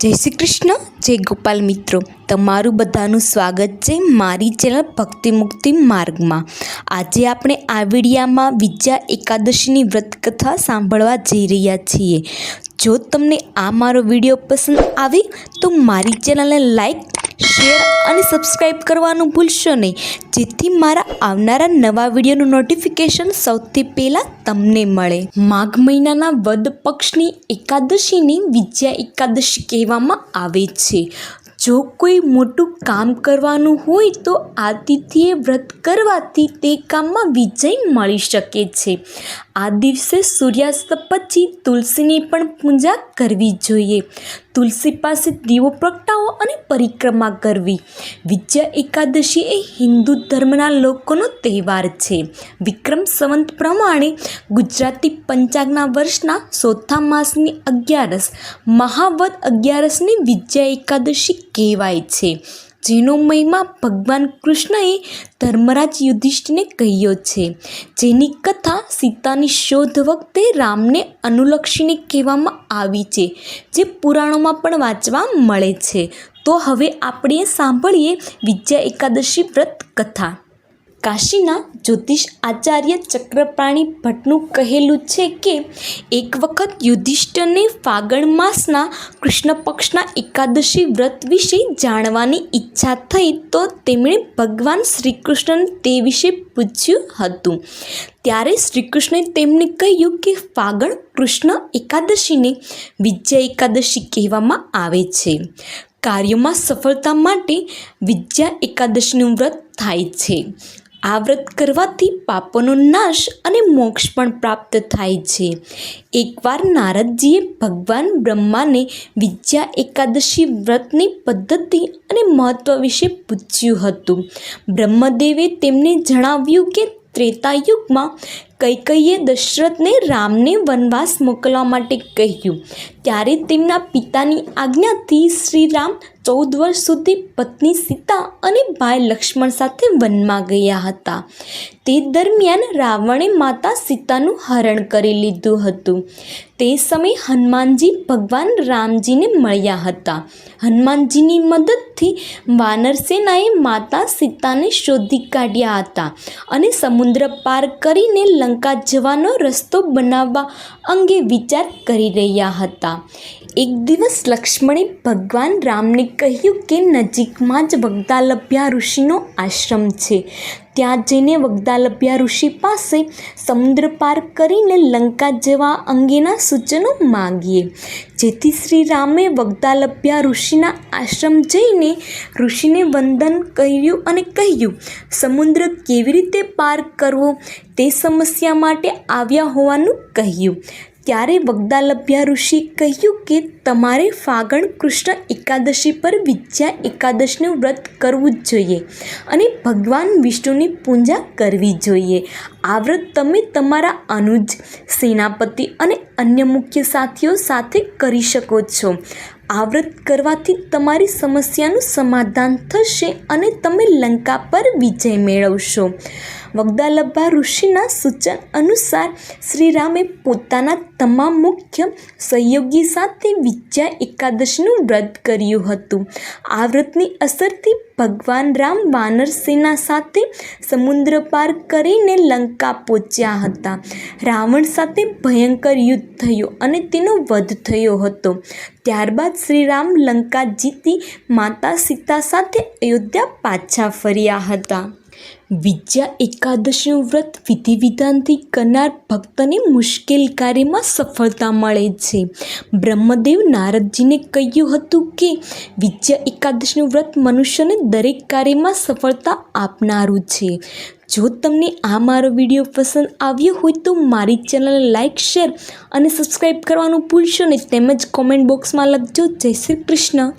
જય શ્રી કૃષ્ણ જય ગોપાલ મિત્રો. તમારું બધાનું સ્વાગત છે મારી ચેનલ ભક્તિ મુક્તિ માર્ગમાં. આજે આપણે આ વિડીયામાં વિદ્યા એકાદશીની વ્રત કથા સાંભળવા જઈ રહ્યા છીએ. જો તમને આ મારો વીડિયો પસંદ આવે તો મારી ચેનલને લાઈક શેર અને સબસ્ક્રાઈબ કરવાનું ભૂલશો નહીં. જેથી મારા આવનારા નવા વિડીયોનું નોટિફિકેશન સૌથી પહેલાં તમને મળે. માઘ મહિનાના વદ પક્ષની એકાદશીને વિજયા એકાદશી કહેવામાં આવે છે. જો કોઈ મોટું કામ કરવાનું હોય તો આ તિથિએ વ્રત કરવાથી તે કામમાં વિજય મળી શકે છે. આ દિવસે સૂર્યાસ્ત પછી તુલસીની પણ પૂજા કરવી જોઈએ. તુલસી પાસે દીવો પ્રગટાવો અને પરિક્રમા કરવી. વિજયા એકાદશી એ હિન્દુ ધર્મના લોકોનો તહેવાર છે. વિક્રમ સંવંત પ્રમાણે ગુજરાતી પંચાંગના વર્ષના ચોથા માસની અગિયારસ, મહાવદ અગિયારસની વિજયા એકાદશી કહેવાય છે. જેનો મહિમા ભગવાન કૃષ્ણએ ધર્મરાજ યુધિષ્ઠિરને કહ્યો છે. જેની કથા સીતાની શોધ વખતે રામને અનુલક્ષીને કહેવામાં આવી છે, જે પુરાણોમાં પણ વાંચવા મળે છે. તો હવે આપણે સાંભળીએ વિજયા એકાદશી વ્રત કથા. કાશીના જ્યોતિષ આચાર્ય ચક્રપાણી ભટ્ટનું કહેલું છે કે, એક વખત યુધિષ્ઠને ફાગણ માસના કૃષ્ણ પક્ષના એકાદશી વ્રત વિશે જાણવાની ઈચ્છા થઈ તો તેમણે ભગવાન શ્રીકૃષ્ણને તે વિશે પૂછ્યું હતું. ત્યારે શ્રીકૃષ્ણે તેમને કહ્યું કે, ફાગણ કૃષ્ણ એકાદશીને વિજય એકાદશી કહેવામાં આવે છે. કાર્યોમાં સફળતા માટે વિદ્યા એકાદશીનું વ્રત થાય છે. આ વ્રત કરવાથી પાપોનો નાશ અને મોક્ષ પણ પ્રાપ્ત થાય છે. એકવાર નારદજીએ ભગવાન બ્રહ્માને વિદ્યા એકાદશી વ્રતની પદ્ધતિ અને મહત્ત્વ વિશે પૂછ્યું હતું. બ્રહ્મદેવે તેમને જણાવ્યું કે ત્રેતાયુગમાં કૈકૈયે દશરથને રામને વનવાસ મોકલવા માટે કહ્યું. ત્યારે તેમના પિતાની આજ્ઞાથી શ્રીરામ ચૌદ વર્ષ સુધી પત્ની સીતા અને ભાઈ લક્ષ્મણ સાથે વનમાં ગયા હતા. તે દરમિયાન રાવણે માતા સીતાનું હરણ કરી લીધું હતું. તે સમયે હનુમાનજી ભગવાન રામજીને મળ્યા હતા. હનુમાનજીની મદદથી વાનરસેનાએ માતા સીતાને શોધી કાઢ્યા હતા અને સમુદ્ર પાર કરીને લંકા જવાનો રસ્તો બનાવવા અંગે વિચાર કરી રહ્યા હતા. એક દિવસ લક્ષ્મણે ભગવાન રામને કહ્યું કે નજીકમાં જ વગદાલભ્યા ઋષિનો આશ્રમ છે. ત્યાં જઈને વગદાલભ્યા ઋષિ પાસે સમુદ્ર પાર કરીને લંકા જવા અંગેના સૂચનો માગીએ. જેથી શ્રી રામે વગદાલભ્યા ઋષિના આશ્રમ જઈને ઋષિને વંદન કર્યું અને કહ્યું, સમુદ્ર કેવી રીતે પાર કરવો તે સમસ્યા માટે આવ્યા હોવાનું કહ્યું. ત્યારે વગદાલભ્યા ઋષિ કહ્યું કે તમારે ફાગણ કૃષ્ણ એકાદશી પર વિદ્યા એકાદશીનું વ્રત કરવું જ જોઈએ અને ભગવાન વિષ્ણુની પૂજા કરવી જોઈએ. આ વ્રત તમે તમારા અનુજ, સેનાપતિ અને અન્ય મુખ્ય સાથીઓ સાથે કરી શકો છો. આ વ્રત કરવાથી તમારી સમસ્યાનું સમાધાન થશે અને તમે લંકા પર વિજય મેળવશો. વગદાલભા ઋષિના સૂચન અનુસાર શ્રીરામે પોતાના તમામ મુખ્ય સહયોગી સાથે વિજયા એકાદશીનું વ્રત કર્યું હતું. આ વ્રતની અસરથી ભગવાન રામ વાનર સેના સાથે સમુદ્ર પાર કરીને લંકા પહોંચ્યા હતા. રાવણ સાથે ભયંકર યુદ્ધ થયું અને તેનો વધ થયો હતો. ત્યારબાદ શ્રીરામ લંકા જીતી માતા સીતા સાથે અયોધ્યા પાછા ફર્યા હતા. વિદ્યા એકાદશીનું વ્રત વિધિ વિધાનથી કરનાર ભક્તને મુશ્કેલ કાર્યમાં સફળતા મળે છે. બ્રહ્મદેવ નારદજીને કહ્યું હતું કે, વિદ્યા એકાદશીનું વ્રત મનુષ્યને દરેક કાર્યમાં સફળતા આપનારું છે. જો તમને આ મારો વીડિયો પસંદ આવ્યો હોય તો મારી ચેનલને લાઇક શેર અને સબસ્ક્રાઈબ કરવાનું ભૂલશો નહીં. તેમજ કોમેન્ટ બોક્સમાં લખજો. જય શ્રી કૃષ્ણ.